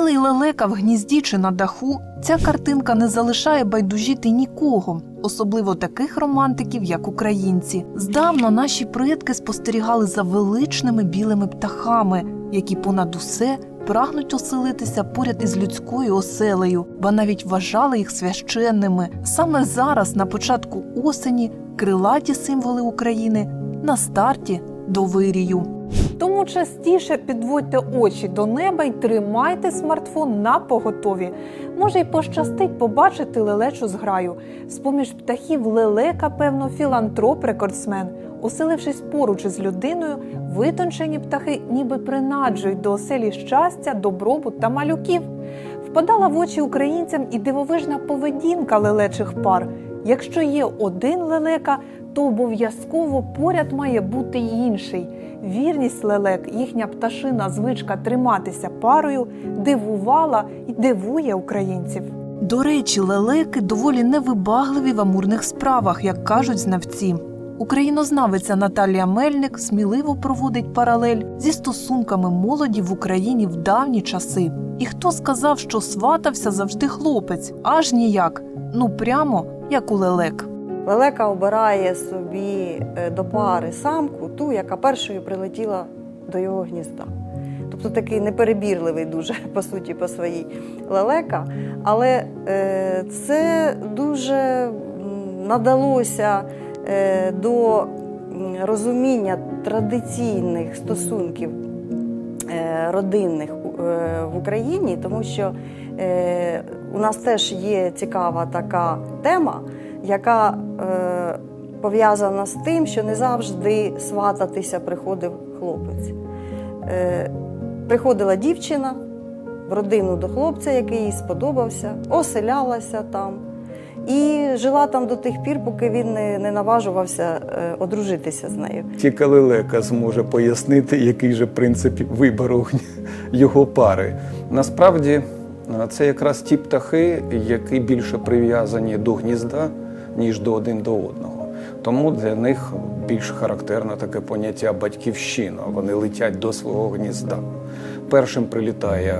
лелека в гнізді чи на даху, ця картинка не залишає байдужіти нікого, особливо таких романтиків, як українці. Здавна наші предки спостерігали за величними білими птахами, які понад усе прагнуть оселитися поряд із людською оселею, ба навіть вважали їх священними. Саме зараз, на початку осені, крилаті символи України на старті до вирію. Тому частіше підводьте очі до неба і тримайте смартфон на поготові. Може, й пощастить побачити лелечу зграю. З-поміж птахів лелека, певно, філантроп-рекордсмен. Оселившись поруч із людиною, витончені птахи ніби принаджують до оселі щастя, добробут та малюків. Впадала в очі українцям і дивовижна поведінка лелечих пар. Якщо є один лелека, то обов'язково поряд має бути інший. Вірність лелек, їхня пташина звичка триматися парою, дивувала і дивує українців. До речі, лелеки доволі невибагливі в амурних справах, як кажуть знавці. Українознавиця Наталія Мельник сміливо проводить паралель зі стосунками молоді в Україні в давні часи. І хто сказав, що сватався завжди хлопець, аж ніяк, ну прямо як у лелек. Лелека обирає собі е, до пари самку, ту, яка першою прилетіла до його гнізда. Тобто такий неперебірливий дуже по суті по своїй лелека. Але е, це дуже надалося е, до розуміння традиційних стосунків родинних в Україні, тому що у нас теж є цікава така тема, яка е, пов'язана з тим, що не завжди свататися приходив хлопець. Е, приходила дівчина в родину до хлопця, який їй сподобався, оселялася там. І жила там до тих пір, поки він не, не наважувався е, одружитися з нею. Тільки лелека зможе пояснити, який же принцип вибору його пари. Насправді, е, це якраз ті птахи, які більше прив'язані до гнізда, ніж до один до одного. Тому для них більш характерне таке поняття батьківщина. Вони летять до свого гнізда. Першим прилітає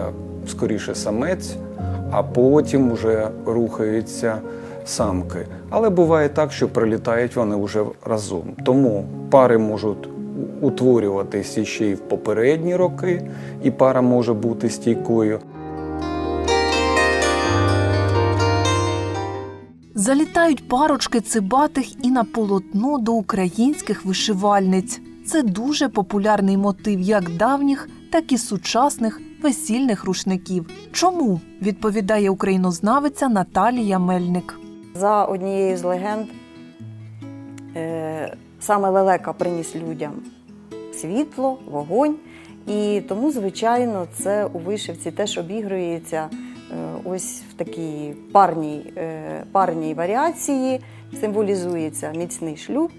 скоріше самець, а потім вже рухаються самки. Але буває так, що прилітають вони вже разом. Тому пари можуть утворюватися ще й в попередні роки, і пара може бути стійкою. Залітають парочки цибатих і на полотно до українських вишивальниць. Це дуже популярний мотив як давніх, так і сучасних весільних рушників. Чому відповідає українознавиця Наталія Мельник. За однією з легенд, е, саме лелека приніс людям світло, вогонь. І тому, звичайно, це у вишивці теж обігрується ось в такій парній, е, парній варіації, символізується міцний шлюб,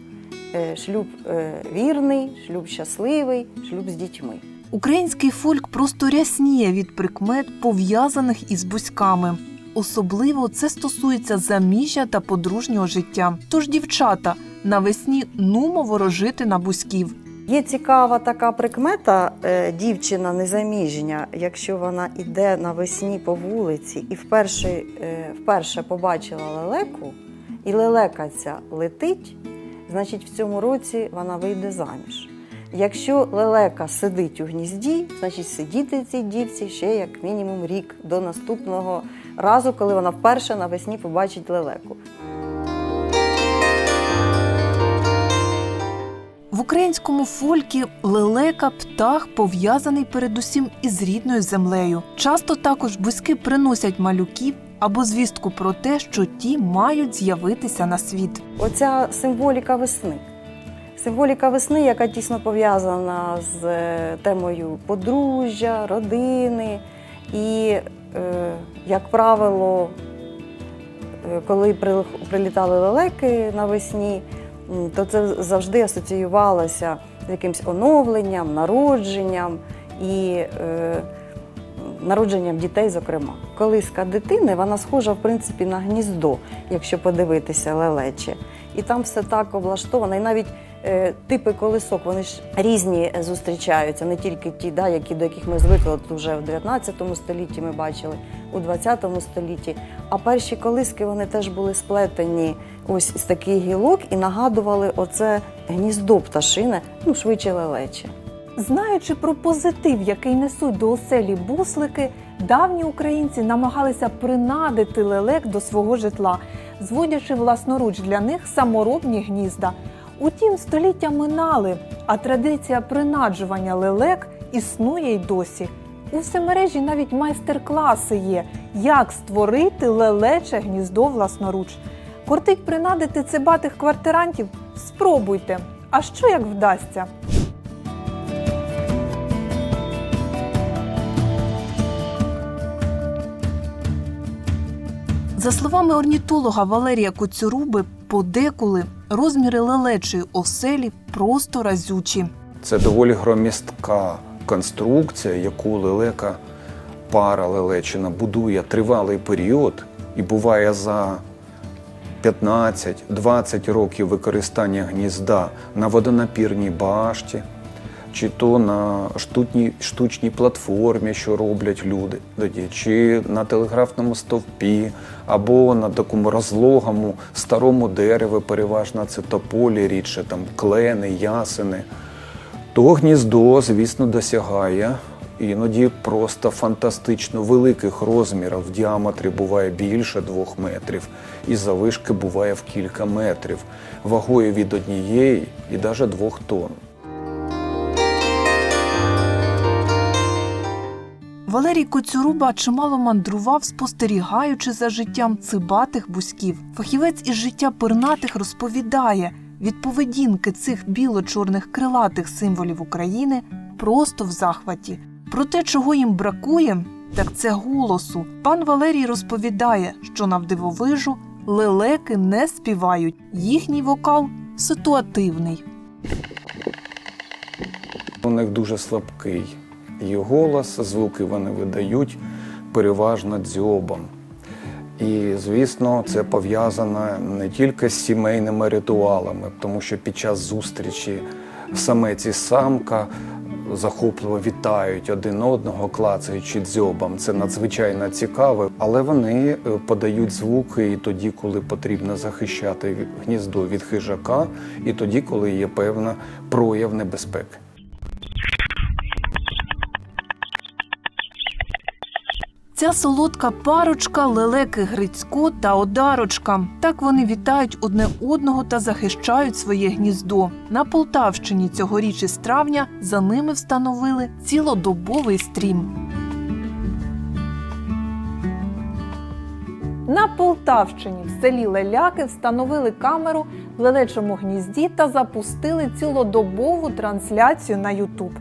е, шлюб е, вірний, шлюб щасливий, шлюб з дітьми. Український фольк просто рясніє від прикмет, пов'язаних із бузьками. Особливо це стосується заміжжя та подружнього життя. Тож, дівчата, навесні нумо ворожити на бузьків. Є цікава така прикмета, е, дівчина незаміжня, якщо вона йде навесні по вулиці і вперше, е, вперше побачила лелеку, і лелека ця летить, значить в цьому році вона вийде заміж. Якщо лелека сидить у гнізді, значить сидіти цій дівці ще як мінімум рік до наступного разу, коли вона вперше навесні побачить лелеку. В українському фолькі лелека птах пов'язаний передусім із рідною землею. Часто також бузьки приносять малюків або звістку про те, що ті мають з'явитися на світ. Оця символіка весни. Символіка весни, яка тісно пов'язана з е, темою подружжя, родини. І, е, як правило, е, коли прил- прилітали лелеки навесні, то це завжди асоціювалося з якимось оновленням, народженням і е, народженням дітей, зокрема. Колиска дитини вона схожа в принципі на гніздо, якщо подивитися лелече. І там все так облаштовано. І навіть е, типи колисок вони ж різні зустрічаються, не тільки ті, да, які, до яких ми звикли от вже в 19 столітті ми бачили, у 20 столітті. А перші колиски вони теж були сплетені ось з таких гілок і нагадували оце гніздо пташине, ну швидше лелече. Знаючи про позитив, який несуть до оселі буслики, давні українці намагалися принадити лелек до свого житла, зводячи власноруч для них саморобні гнізда. Утім, століття минали, а традиція принаджування лелек існує й досі. У всемережі навіть майстер-класи є, як створити лелече гніздо власноруч. Кортить принадити цибатих квартирантів? Спробуйте. А що як вдасться? За словами орнітолога Валерія Коцюруби, подеколи розміри лелечої оселі просто разючі. Це доволі громістка конструкція, яку лелека пара лелечина будує тривалий період і буває за 15-20 років використання гнізда на водонапірній башті, чи то на штутній, штучній платформі, що роблять люди, тоді, чи на телеграфному стовпі, або на такому розлогому старому дереві, переважно це тополі, рідше там клени, ясени. То гніздо, звісно, досягає іноді просто фантастично великих розмірів. В діаметрі буває більше двох метрів, і завишки буває в кілька метрів, вагою від однієї і навіть двох тонн. Валерій Коцюруба чимало мандрував, спостерігаючи за життям цибатих бузьків. Фахівець із життя пернатих розповідає, від поведінки цих біло-чорних крилатих символів України просто в захваті. Про те, чого їм бракує, так це голосу. Пан Валерій розповідає, що навдивовижу лелеки не співають, їхній вокал ситуативний. У них дуже слабкий і голос, звуки вони видають переважно дзьобом. І, звісно, це пов'язано не тільки з сімейними ритуалами, тому що під час зустрічі самець і самка захопливо вітають один одного, клацаючи дзьобом. Це надзвичайно цікаво, але вони е, подають звуки і тоді, коли потрібно захищати гніздо від хижака, і тоді, коли є певна прояв небезпеки. Ця солодка парочка лелеки Грицько та Одарочка. Так вони вітають одне одного та захищають своє гніздо. На Полтавщині цьогоріч із травня за ними встановили цілодобовий стрім. На Полтавщині в селі Леляки встановили камеру в лелечому гнізді та запустили цілодобову трансляцію на Ютуб.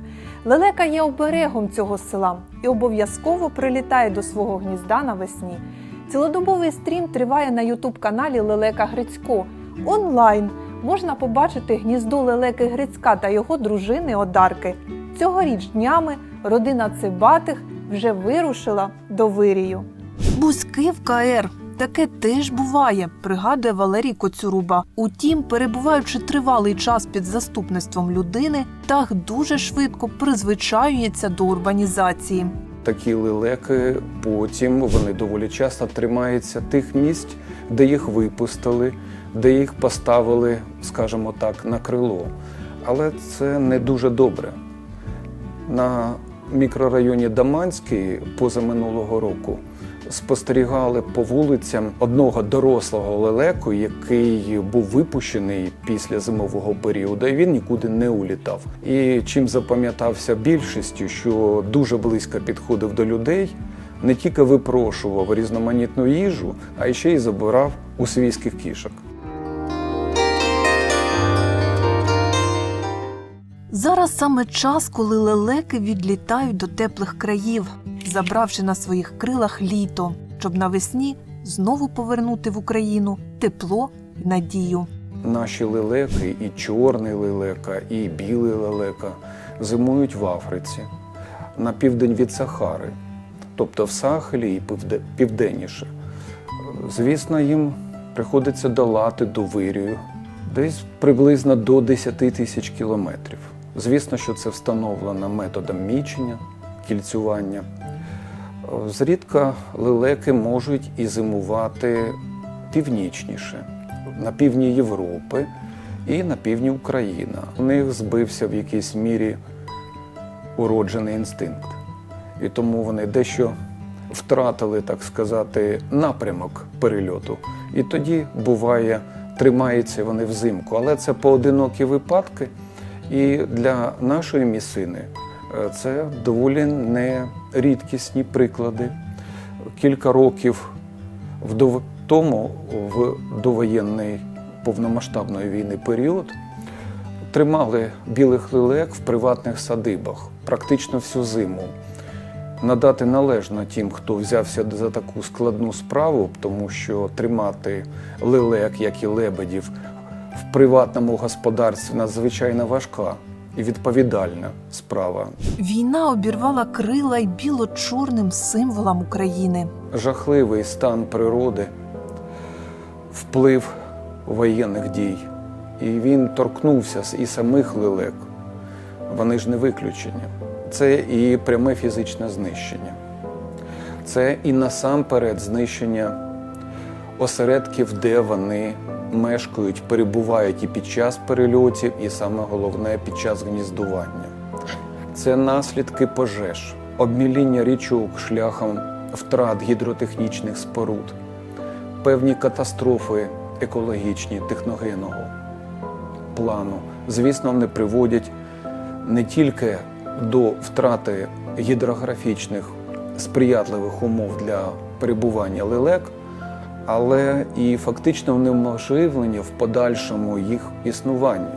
Лелека є оберегом цього села і обов'язково прилітає до свого гнізда навесні. Цілодобовий стрім триває на Ютуб каналі Лелека Грицько. Онлайн можна побачити гніздо Лелеки Грицька та його дружини Одарки. Цьогоріч днями родина Цибатих вже вирушила до Вирію. Бузьки в КР. Таке теж буває, пригадує Валерій Коцюруба. Утім, перебуваючи тривалий час під заступництвом людини, птах дуже швидко призвичаюється до урбанізації. Такі лелеки потім вони доволі часто тримаються тих місць, де їх випустили, де їх поставили, скажімо так, на крило. Але це не дуже добре. На мікрорайоні Даманський позаминулого року спостерігали по вулицям одного дорослого лелеку, який був випущений після зимового періоду, і він нікуди не улітав. І чим запам'ятався більшістю, що дуже близько підходив до людей, не тільки випрошував різноманітну їжу, а ще й забирав у свійських кішок. Зараз саме час, коли лелеки відлітають до теплих країв, забравши на своїх крилах літо, щоб навесні знову повернути в Україну тепло й надію. Наші лелеки, і чорний лелека, і білий лелека зимують в Африці на південь від Сахари, тобто в Сахелі і південніше. Звісно, їм приходиться долати до Вирію Десь приблизно до 10 тисяч кілометрів. Звісно, що це встановлено методом мічення, кільцювання. Зрідка лелеки можуть і зимувати північніше, на півдні Європи і на півдні України. У них збився в якійсь мірі уроджений інстинкт. І тому вони дещо втратили, так сказати, напрямок перельоту. І тоді буває, тримаються вони взимку. Але це поодинокі випадки. І для нашої місцини е, це доволі нерідкісні приклади. Кілька років тому, в довоєнний повномасштабної війни період, тримали білих лилек в приватних садибах практично всю зиму. Надати належно тим, хто взявся за таку складну справу, тому що тримати лилек, як і лебедів, в приватному господарстві надзвичайно важка і відповідальна справа. Війна обірвала крила й біло-чорним символам України. Жахливий стан природи, вплив воєнних дій. І він торкнувся з- і самих лелек. Вони ж не виключення. Це і пряме фізичне знищення. Це і насамперед знищення осередків, де вони мешкають, перебувають і під час перельотів, і саме головне під час гніздування. Це наслідки пожеж, обміління річок шляхом втрат гідротехнічних споруд, певні катастрофи екологічні техногенного плану. Звісно, вони приводять не тільки до втрати гідрографічних сприятливих умов для перебування лелек, але і фактично унеможливлення в подальшому їх існування.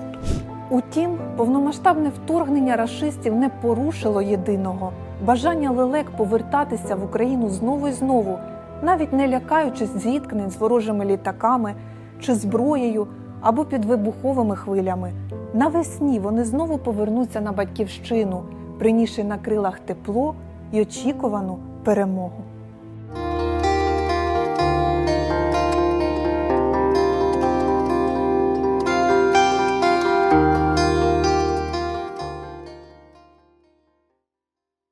Утім, повномасштабне вторгнення рашистів не порушило єдиного бажання лелек повертатися в Україну знову і знову, навіть не лякаючись зіткнень з ворожими літаками чи зброєю або під вибуховими хвилями. Навесні вони знову повернуться на батьківщину, принісши на крилах тепло і очікувану перемогу.